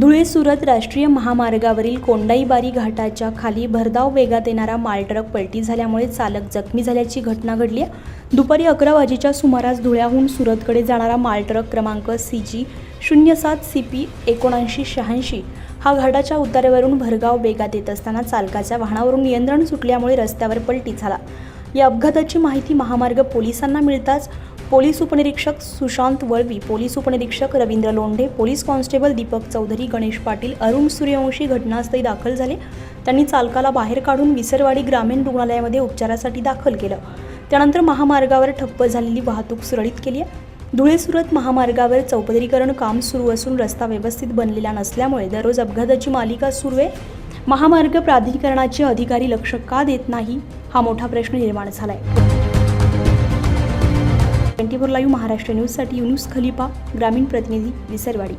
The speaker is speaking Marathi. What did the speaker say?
धुळे सुरत राष्ट्रीय महामार्गावरील कोंडाईबारी घाटाच्या खाली भरधाव वेगात येणारा मालट्रक पलटी झाल्यामुळे चालक जखमी झाल्याची घटना घडली आहे. दुपारी अकरा वाजेच्या सुमारास धुळ्याहून सुरतकडे जाणारा मालट्रक क्रमांक सी जी शून्य सात सी पी एकोणऐंशी शहाऐंशी हा घाटाच्या उतारेवरून भरगाव वेगात येत असताना चालकाच्या वाहनावरून नियंत्रण सुटल्यामुळे रस्त्यावर पलटी झाला. या अपघाताची माहिती महामार्ग पोलिसांना मिळताच पोलीस उपनिरीक्षक सुशांत वळवी पोलीस उपनिरीक्षक रवींद्र लोंढे पोलीस कॉन्स्टेबल दीपक चौधरी गणेश पाटील अरुण सूर्यवंशी घटनास्थळी दाखल झाले. त्यांनी चालकाला बाहेर काढून विसरवाडी ग्रामीण रुग्णालयामध्ये उपचारासाठी दाखल केलं. त्यानंतर महामार्गावर ठप्प झालेली वाहतूक सुरळीत केली आहे. धुळे सुरत महामार्गावर चौपदरीकरण काम सुरू असून रस्ता व्यवस्थित बनलेला नसल्यामुळे दररोज अपघाताची मालिका सुरू आहे. महामार्ग प्राधिकरणाचे अधिकारी लक्ष का देत नाही हा मोठा प्रश्न निर्माण झाला आहे लाईव्ह महाराष्ट्र न्यूजसाठी युनुस खलिफा ग्रामीण प्रतिनिधी विसरवाडी.